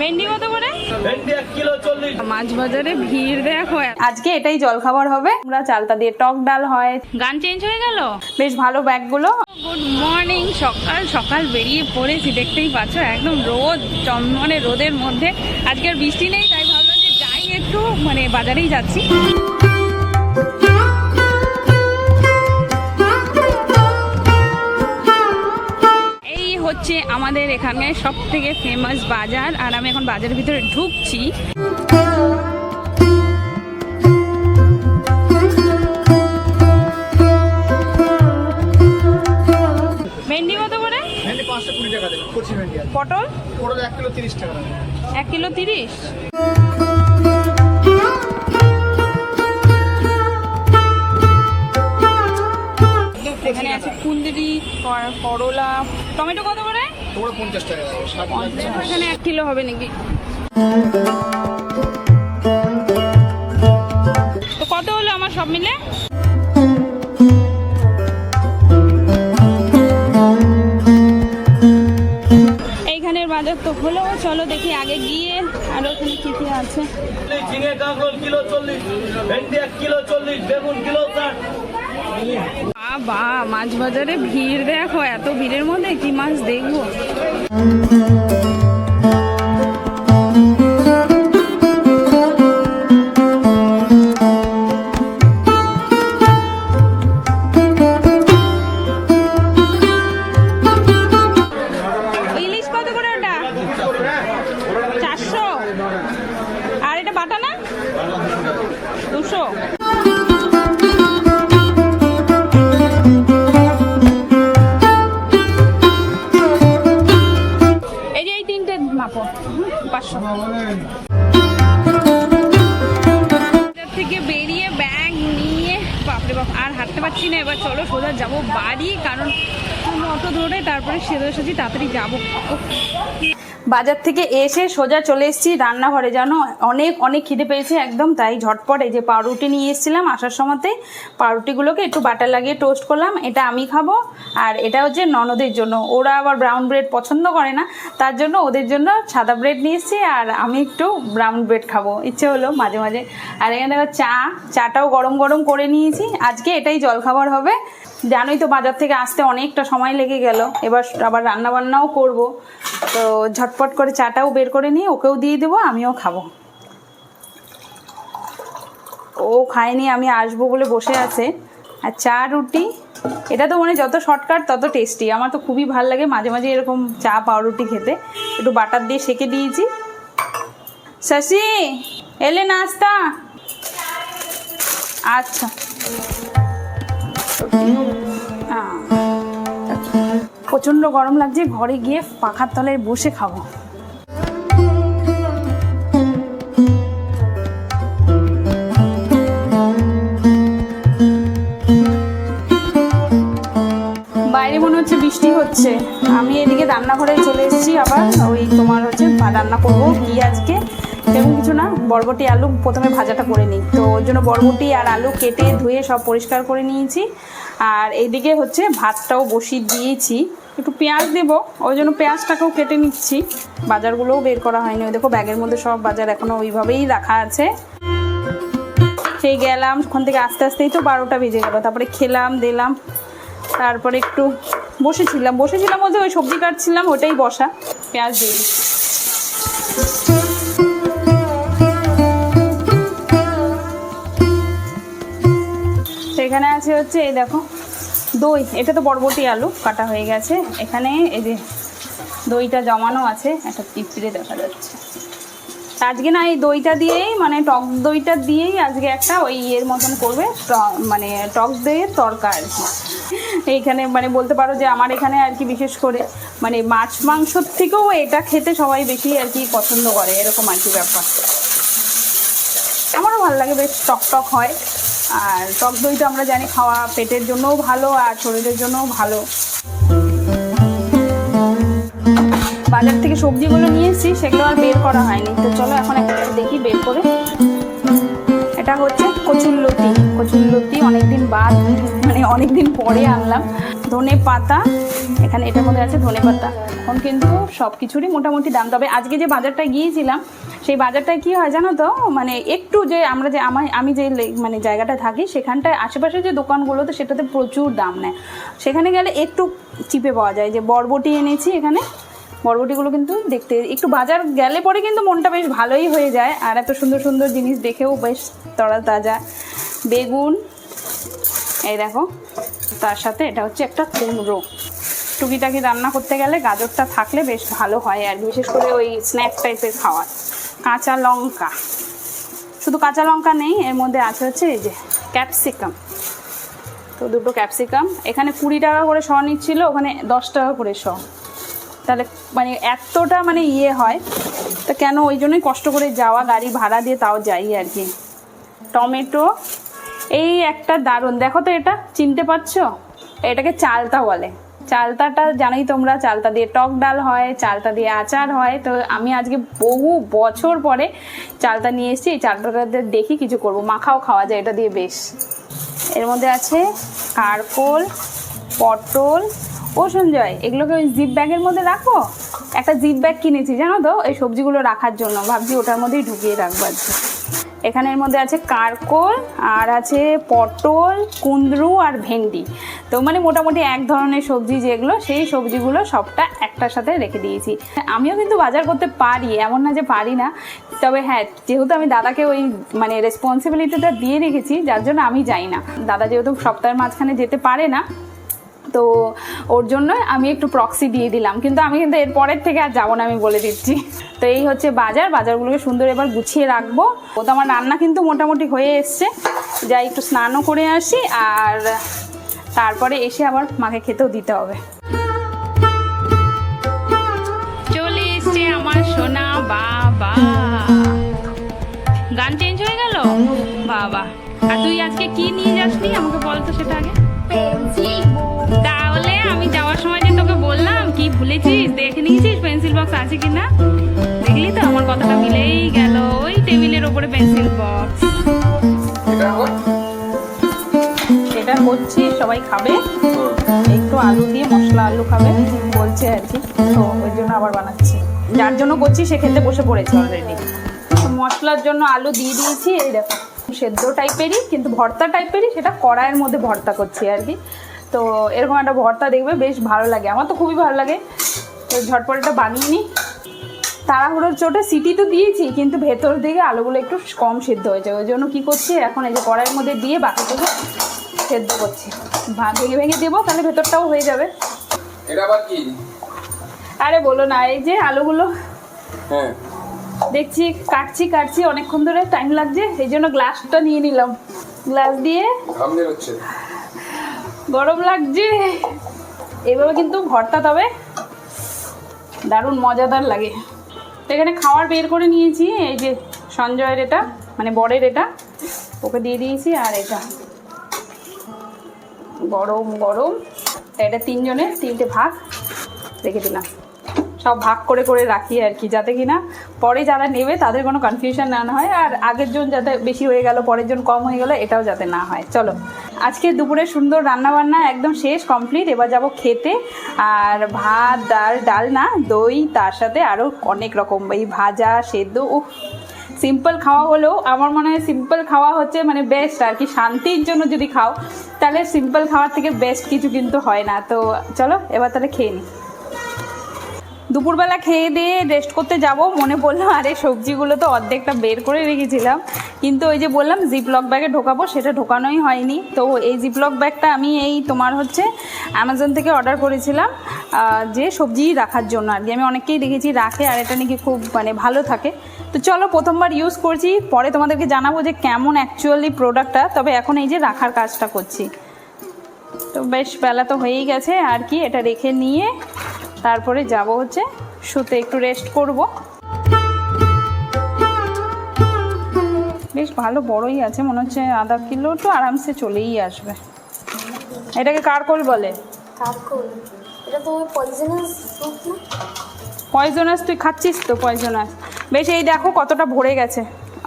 ভেন্ডি কত করে? মাছ বাজারে ভিড় দেখো। আজকে এটাই জলখাবার হবে। আমরা চালতা দিয়ে টক ডাল হয়। গান চেঞ্জ হয়ে গেল? বেশ ভালো ব্যাগগুলো। গুড মর্নিং সকাল সকাল বেরিয়ে পড়েছি দেখতেই পাচ্ছ একদম রোদ চন্দনে রোদের মধ্যে। আজকে আর বৃষ্টি নেই তাই ভাবলাম যে যাই একটু মানে বাজারেই যাচ্ছি। হচ্ছে আমাদের এখানে সব থেকে ফেমাস বাজার। আর আমি এখন বাজারের ভিতরে ঢুকছি। ভেন্ডি কত করে? পটল? পটল এক কিলো তিরিশ টাকা এক কিলো তিরিশ? আছে করলা। টমেটো কত করে? পঞ্চাশ টাকা এখানে এক কিলো হবে নাকি? তো কত হলো আমার সব মিলে? এইখানের বাজার তো হলো চলো দেখি আগে গিয়ে আর ওখানে কি কি আছে। ঝিঙে কাঁকরোল কিলো চল্লিশ ভেন্ডি এক কিলো চল্লিশ বেগুন কিলো ষাট। বাবা মাছ বাজারে ভিড় দেখো এত ভিড়ের মধ্যে কি মাছ দেখব? মাপো। পাঁচশো। থেকে বেরিয়ে ব্যাগ নিয়ে, বাপরে বাপ, আর হাঁটতে পারছি না। এবার চলো সোজা যাব বাড়ি, কারণ অটো ধরে তারপরে সেদে সাজি তাড়াতাড়ি যাব। বাজার থেকে এসে সোজা চলে এসেছি। রান্নাঘরে জানো অনেক অনেক খিদে পেয়েছে একদম, তাই ঝটপট এই যে পাউরুটি নিয়ে এসেছিলাম আসার সময়তে। পাউরুটিগুলোকে একটু বাটার লাগিয়ে টোস্ট করলাম, এটা আমি খাব আর এটা হচ্ছে ননদের জন্য। ওরা আবার ব্রাউন ব্রেড পছন্দ করে না, তার জন্য ওদের জন্য সাদা ব্রেড নিয়ে এসেছি আর আমি একটু ব্রাউন ব্রেড খাব। ইচ্ছে হলো মাঝে মাঝে। আর এখানে দেখো চা, চাটাও গরম গরম করে নিয়েছি। আজকে এটাই জলখাবার হবে। জানোই তো বাজার থেকে আসতে অনেকটা সময় লেগে গেল। এবার আবার রান্না বান্নাও করব। তো ঝটপট করে চাটাও বের করে নিয়ে ওকেও দিয়ে দেবো, আমিও খাব। ও খায়নি, আমি আসব বলে বসে আছে। আর চা, রুটি, এটা তো মানে যত শর্টকাট তত টেস্টি আমার তো খুবই ভালো লাগে মাঝে মাঝে এরকম চা, পাউরুটি খেতে। একটু বাটার দিয়ে সেকে দিয়েছি। শশি, এলে নাস্তা। আচ্ছা। প্রচণ্ড গরম লাগছে, ঘরে গিয়ে পাখার তলায় বসে খাব। বাইরে মনে হচ্ছে বৃষ্টি হচ্ছে। আমি এদিকে রান্নাঘরে চলে এসেছি আবার, ওই তোমার হচ্ছে রান্না করব কি আজকে তেমন কিছু না, বরবটি, আলু প্রথমে ভাজাটা করে নিই। তো ওর জন্য বরবটি আর আলু কেটে ধুয়ে সব পরিষ্কার করে নিয়েছি। আর এইদিকে হচ্ছে ভাতটাও বসিয়ে দিয়েছি। একটু পেঁয়াজ দেবো, ওই জন্য পেঁয়াজটাকেও কেটে নিচ্ছি। বাজারগুলোও বের করা হয়নি, ওই দেখো ব্যাগের মধ্যে সব বাজার এখনও ওইভাবেই রাখা আছে। সেই গেলাম, ওখান থেকে আস্তে আস্তেই তো বারোটা বেজে গেলো, তারপরে খেলাম, দিলাম। তারপরে একটু বসেছিলাম বসেছিলাম বলতে ওই সবজি কাটছিলাম ওটাই বসা, পেঁয়াজ দিয়ে এখানে আছে হচ্ছে, এই দেখো, দই। এটা তো বরবটি আলু, কাটা হয়ে গেছে। এখানে এই যে দইটা জমানো আছে, একটা পিঁপড়ে দেখা যাচ্ছে। আজকে না, এই দইটা দিয়েই মানে টক দইটা দিয়েই আজকে একটা ওই ইয়ের মতন করবে মানে টক দইয়ের তরকা আর কি এইখানে মানে বলতে পারো যে আমার এখানে আর কি বিশেষ করে মানে মাছ মাংসর থেকেও এটা খেতে সবাই বেশি আর কি পছন্দ করে, এরকম আর কি ব্যাপার। আমারও ভালো লাগে, বেশ টক টক হয়। আর টক দই তো আমরা জানি খাওয়া পেটের জন্যও ভালো আর শরীরের জন্যও ভালো। বাজার থেকে সবজিগুলো নিয়ে এসেছি সেগুলো আর বের করা হয়নি। তো চলো এখন একটা দেখি বের করে। এটা হচ্ছে কচুর লতি কচুর লতি অনেকদিন বাদ মানে অনেকদিন পরে আনলাম। ধনে পাতা। এখানে এটার মধ্যে আছে ধনে পাতা। এখন কিন্তু সব কিছুরই মোটামুটি দাম। তবে আজকে যে বাজারটা গিয়েছিলাম, সেই বাজারটায় কি হয় জানো তো? মানে একটু যে আমরা যে আমার, আমি যে মানে জায়গাটা থাকি, সেখানটায় আশেপাশে যে দোকানগুলো তো সেটাতে প্রচুর দাম নেয়। সেখানে গেলে একটু চিপে পাওয়া যায়। যে বরবটি এনেছি এখানে। বরবটিগুলো কিন্তু দেখতে, একটু বাজার গেলে পরে কিন্তু মনটা বেশ ভালোই হয়ে যায়। আর এত সুন্দর সুন্দর জিনিস দেখেও বেশ তরা তাজা। বেগুন, এই দেখো। তার সাথে এটা হচ্ছে একটা কুমড়ো। টুকিটাকি রান্না করতে গেলে গাজরটা থাকলে বেশ ভালো হয় আর বিশেষ করে ওই স্ন্যাক্স টাইপের খাওয়ার কাঁচা লঙ্কা। শুধু কাঁচা লঙ্কা নেই, এর মধ্যে আছে হচ্ছে এই যে ক্যাপসিকাম তো দুটো ক্যাপসিকাম এখানে কুড়ি টাকা করে শ নিচ্ছিল, ওখানে দশ টাকা করে শ। তাহলে মানে এতটা মানে ইয়ে হয়, তো কেন ওই জন্যই কষ্ট করে যাওয়া, গাড়ি ভাড়া দিয়ে তাও যাই আর কি। টমেটো এই একটা দারুণ। দেখো তো এটা, চিনতে পারছ? এটাকে চালতা বলে। চালতাটা জানোই তোমরা, চালতা দিয়ে টক ডাল হয়, চালতা দিয়ে আচার হয়। তো আমি আজকে বহু বছর পরে চালতা নিয়ে এসেছি। এই চালতাটা দেখি কিছু করব। মাখাও খাওয়া যায়, এটা দিয়ে বেশ। এর মধ্যে আছে কারকোল, পটল। ও সঞ্জয়, এগুলোকে ওই জিপ ব্যাগের মধ্যে রাখব একটা জিপ ব্যাগ কিনেছি, জানো তো? এই সবজিগুলো রাখার জন্য। ভাবছি ওটার মধ্যেই ঢুকিয়ে রাখব আজকে। এখানের মধ্যে আছে কারকোল, আর আছে পটল, কুঁদরু আর ভেন্ডি। তো মানে মোটামুটি এক ধরনের সবজি যেগুলো, সেই সবজিগুলো সবটা একটার সাথে রেখে দিয়েছি। আমিও কিন্তু বাজার করতে পারি, এমন না যে পারি না। তবে হ্যাঁ যেহেতু আমি দাদাকে ওই মানে রেসপন্সিবিলিটিটা দিয়ে রেখেছি, যার জন্য আমি যাই না। দাদা যেহেতু সপ্তাহের মাঝখানে যেতে পারে না তো ওর জন্য আমি একটু প্রক্সি দিয়ে দিলাম। কিন্তু আমি কিন্তু এর পরের থেকে আর যাব না, আমি বলে দিচ্ছি। তো এই হচ্ছে বাজার। বাজারগুলোকে সুন্দর এবার গুছিয়ে রাখব। ও তো আমার রান্না কিন্তু মোটামুটি হয়ে এসছে। যাই, একটু স্নানও করে আসি আর তারপরে এসে আবার মাকে খেতেও দিতে হবে। চলে আমার সোনা বাবা। গান চেঞ্জ হয়ে গেল? বাবা। আর তুই আজকে কি নিয়ে যাসনি? আমাকে বল তো সেটা আগে। ভুলেছিস দেখে নিয়েছিস পেন্সিল বক্স আছে কিনা? দেখলি তো আমার কথাটা মিলেই গেল। ওই টেবিলের ওপরে পেন্সিল বক্স এটা হচ্ছে সবাই খাবে? একটু আলু দিয়ে মশলা আলু খাবে বলছে আর কি। তো ওই জন্য আবার বানাচ্ছি। যার জন্য করছি সে খেতে বসে পড়েছে অলরেডি মশলার জন্য আলু দিয়ে দিয়েছি এই দেখো। সেদ্ধ টাইপেরই কিন্তু ভর্তা টাইপেরই সেটা কড়াইয়ের মধ্যে ভর্তা করছি আর কি। তো এরকম একটা ভর্তা দেখবে বেশ ভালো লাগে। আমার তো খুবই ভালো লাগে। তো ঝটপট এটা বানিয়ে নিই। তাড়াহুড়োর চোটে সিটি তো দিয়েছি কিন্তু ভেতর দিকে আলুগুলো একটু কম সেদ্ধ হয়েছে। ওই জন্য কী করছি এখন এই যে কড়াইয়ের মধ্যে দিয়ে বাকিটুকু সেদ্ধ করছি। ভেঙে ভেঙে দেবো তাহলে ভেতরটাও হয়ে যাবে। আরে বলো না এই যে আলুগুলো। হ্যাঁ। দেখছি কাটছি কাটছি অনেকক্ষণ ধরে টাইম লাগছে এই জন্য গ্লাসটা নিয়ে নিলাম। গ্লাস দিয়ে হচ্ছে। গরম লাগছে। এভাবে কিন্তু ভর্তা তবে দারুণ মজাদার লাগে। তো এখানে খাওয়ার বের করে নিয়েছি, এই যে সঞ্জয়ের এটা মানে বরের এটা। ওকে দিয়ে দিয়েছি আর এটা। গরম গরম। এটা তিনজনের তিনটে ভাগ রেখে দিলাম। সব ভাগ করে করে রাখি আর কি, যাতে কিনা পরে যারা নেবে তাদের কোনো কনফিউশন না হয়। আর আগের জন যাতে বেশি হয়ে গেল, পরের জন কম হয়ে গেল, এটাও যাতে না হয়। চলো আজকে দুপুরে সুন্দর রান্না বান্না একদম শেষ কমপ্লিট এবার যাব খেতে। আর ভাত, ডাল ডাল না দই, তার সাথে আরও অনেক রকম। এই ভাজা, সেদ্ধ ও সিম্পল খাওয়া হলেও আমার মনে হয় সিম্পল খাওয়া হচ্ছে মানে বেস্ট আর কি। শান্তির জন্য যদি খাও, তাহলে সিম্পল খাওয়ার থেকে বেস্ট কিছু কিন্তু হয় না। তো চলো, এবার তাহলে খেয়ে নিই দুপুরবেলা খেয়ে দিয়ে রেস্ট করতে যাব। মনে পড়ল, আরে সবজিগুলো তো অর্ধেকটা বের করে রেখেছিলাম। কিন্তু ওই যে বললাম জিপলক ব্যাগে ঢোকাবো, সেটা ঢোকানোই হয়নি। তো এই জিপলক ব্যাগটা আমি এই তোমার হচ্ছে অ্যামাজন থেকে অর্ডার করেছিলাম যে সবজি রাখার জন্য আর কি। আমি অনেককেই দেখেছি রাখে আর এটা নাকি খুব মানে ভালো থাকে। তো চলো প্রথমবার ইউজ করছি, পরে তোমাদেরকে জানাব যে কেমন অ্যাকচুয়ালি প্রোডাক্টটা তবে এখন এই যে রাখার কাজটা করছি। তো বেশ, বেলা তো হয়েই গেছে আর কি, এটা রেখে নিয়ে তারপরে যাব হচ্ছে শুতে একটু রেস্ট করব। বেশ ভালো বড়ই আছে মনে হচ্ছে আধা কিলো তো আরামসে চলেই আসবে। এটাকে কারকোল বলে। এটা তো পয়জনাস পয়জনাস তুই খাচ্ছিস তো পয়জনাস বেশ এই দেখো কতটা ভরে গেছে।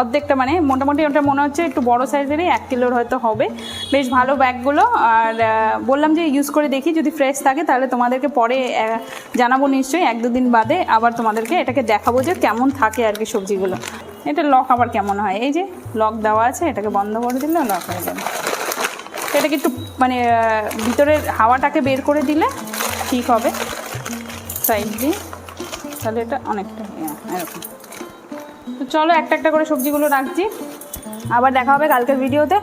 অর্ধেকটা মানে মোটামুটি ওটা মনে হচ্ছে একটু বড় সাইজেরই এক কিলোর হয়তো হবে। বেশ ভালো ব্যাগগুলো। আর বললাম যে ইউজ করে দেখি যদি ফ্রেশ থাকে তাহলে তোমাদেরকে পরে জানাব নিশ্চয়ই এক দুদিন বাদে। আবার তোমাদেরকে এটাকে দেখাবো যে কেমন থাকে আর কি সবজিগুলো। এটা লক আবার কেমন হয়? এই যে লক দেওয়া আছে এটাকে বন্ধ করে দিলে লক হয়ে যাবে। এটাকে একটু মানে ভিতরের হাওয়াটাকে বের করে দিলে ঠিক হবে। সাইড দিয়ে। তাহলে এটা অনেকটা ইয়ে, এরকম। তো চলো, একটা একটা করে সবজিগুলো রাখছি। আবার দেখা হবে কালকের ভিডিওতে।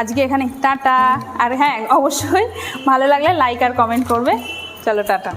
আজকে এখানে, টাটা। আর হ্যাঁ অবশ্যই ভালো লাগলে লাইক আর কমেন্ট করবে। চলো, টাটা।